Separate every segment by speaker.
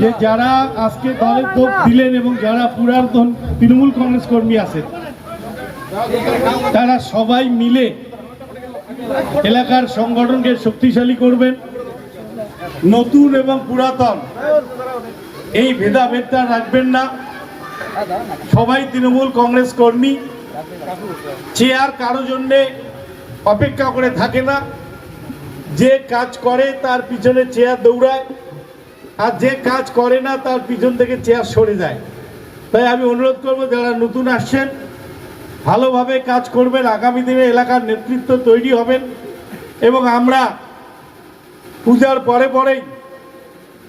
Speaker 1: যে যারা আজকে দলের ভোট দিলেন এবং যারা পুরাতন তৃণমূল কংগ্রেস কর্মী আছেন, তারা সবাই মিলে এলাকার সংগঠনকে শক্তিশালী করবেন। নতুন এবং পুরাতন, এই ভেদাভেদটা রাখবেন না। সবাই তৃণমূল কংগ্রেস কর্মী চেয়ার কারও জন্যে অপেক্ষা করে থাকে না। যে কাজ করে, তার পিছনে চেয়ার দৌড়ায়। আর যে কাজ করে না, তার পিছন থেকে চেয়ার সরে যায়। তাই আমি অনুরোধ করব, যারা নতুন আসছেন, ভালোভাবে কাজ করবেন, আগামী দিনে এলাকার নেতৃত্ব তৈরি হবেন এবং আমরা পূজার পরে পরেই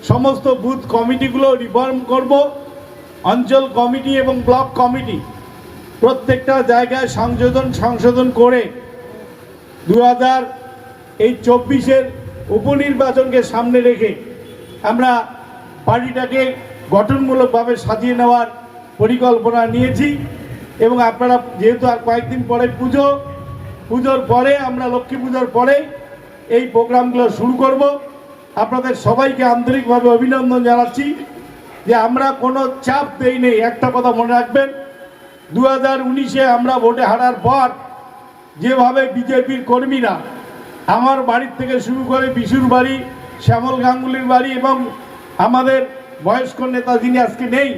Speaker 1: সমস্ত বুথ কমিটিগুলো রিফর্ম করব, অঞ্চল কমিটি এবং ব্লক কমিটি। প্রত্যেকটা জায়গায় সংযোজন, সংশোধন করে দু হাজার এই চব্বিশের উপনির্বাচনকে সামনে রেখে আমরা পার্টিটাকে গঠনমূলকভাবে সাজিয়ে নেওয়ার পরিকল্পনা নিয়েছি এবং আপনারা যেহেতু আর কয়েকদিন পরে পুজো, পুজোর পরে আমরা লক্ষ্মী পুজোর পরে এই প্রোগ্রামগুলো শুরু করব। আপনাদের সবাইকে আন্তরিকভাবে অভিনন্দন জানাচ্ছি যে আমরা কোনো চাপ দেই নেই। একটা কথা মনে রাখবেন দু হাজার উনিশে আমরা ভোটে হারার পর যেভাবে বিজেপির কর্মীরা আমার বাড়ির থেকে শুরু করে বিশুর বাড়ি শ্যামল গাঙ্গুলির বাড়ি এবং আমাদের বয়স্ক নেতা যিনি আজকে নেই,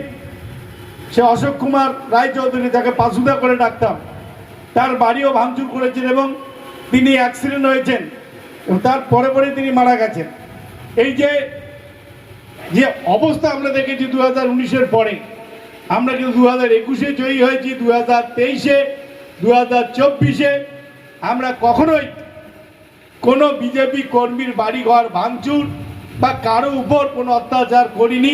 Speaker 1: সে অশোক কুমার রায়চৌধুরী যাকে পাসুদা করে ডাকতাম। তার বাড়িও ভাঙচুর করেছেন এবং তিনি অ্যাক্সিডেন্ট হয়েছেন। তার পরে পরে তিনি মারা গেছেন। এই যে যে অবস্থা আমরা দেখেছি দু হাজার উনিশের পরে, আমরা কিন্তু দু হাজার একুশে জয়ী হয়েছি দু হাজার তেইশে দু হাজার চব্বিশে, আমরা কখনোই কোনো বিজেপি কর্মীর বাড়িঘর ভাঙচুর বা কারও উপর কোনো অত্যাচার করিনি।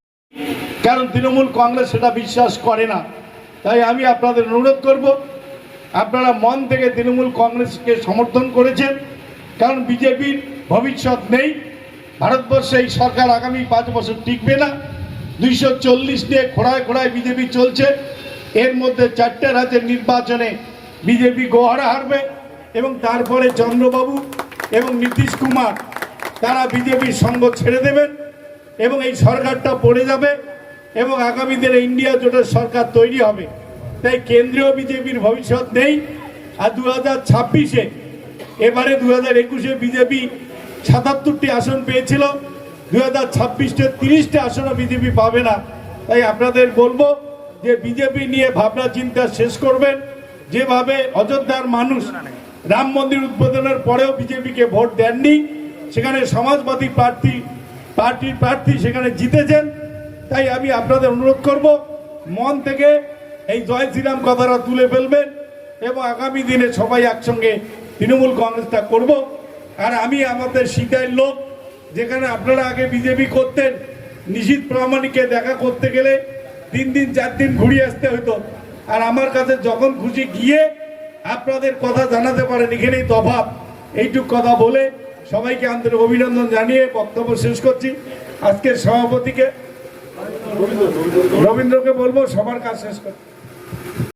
Speaker 1: কারণ তৃণমূল কংগ্রেস সেটা বিশ্বাস করে না। তাই আমি আপনাদের অনুরোধ করব, আপনারা মন থেকে তৃণমূল কংগ্রেসকে সমর্থন করেছেন, কারণ বিজেপির ভবিষ্যৎ নেই, ভারতবর্ষে এই সরকার আগামী পাঁচ বছর টিকবে না। দুইশো চল্লিশ নিয়ে খোড়ায় খোড়ায় বিজেপি চলছে, এর মধ্যে চারটে রাজ্যের নির্বাচনে বিজেপি গোহারা হারবে, এবং তারপরে চন্দ্রবাবু এবং নীতিশ কুমার, তারা বিজেপির সঙ্গ ছেড়ে দেবেন। এবং এই সরকারটা পড়ে যাবে এবং আগামী দিনে ইন্ডিয়া জোটের সরকার তৈরি হবে। তাই কেন্দ্রীয় বিজেপির ভবিষ্যৎ নেই। আর দু হাজার ছাব্বিশে, এবারে দু হাজার একুশে বিজেপি সাতাত্তরটি আসন পেয়েছিল। দু হাজার ছাব্বিশে তিরিশটি আসনও বিজেপি পাবে না। তাই আপনাদের বলব যে বিজেপি নিয়ে ভাবনা চিন্তা শেষ করবেন। যেভাবে অযোধ্যার মানুষ রাম মন্দির উদ্বোধনের পরেও বিজেপিকে ভোট দেননি, সেখানে সমাজবাদী প্রার্থী পার্টির প্রার্থী সেখানে জিতেছেন, তাই আমি আপনাদের অনুরোধ করব, মন থেকে এই জয় শ্রীরাম কথাটা তুলে ফেলবেন এবং আগামী দিনে সবাই একসঙ্গে তৃণমূল কংগ্রেসটা করব। আর আমি আমাদের সিটাইয়ের লোক, যেখানে আপনারা আগে বিজেপি করতেন, নিশীত প্রামাণিককে দেখা করতে গেলে তিন দিন, চার দিন ঘুরিয়ে আসতে হতো আর আমার কাছে যখন খুশি গিয়ে আপনাদের কথা জানাতে পারেন, এখানেই তফাৎ। এইটুক কথা বলে সবাইকে আন্তরিক অভিনন্দন জানিয়ে বক্তব্য শেষ করছি। আজকের সভাপতিকে রবীন্দ্রকে বলব, সবার কাজ শেষ করতে।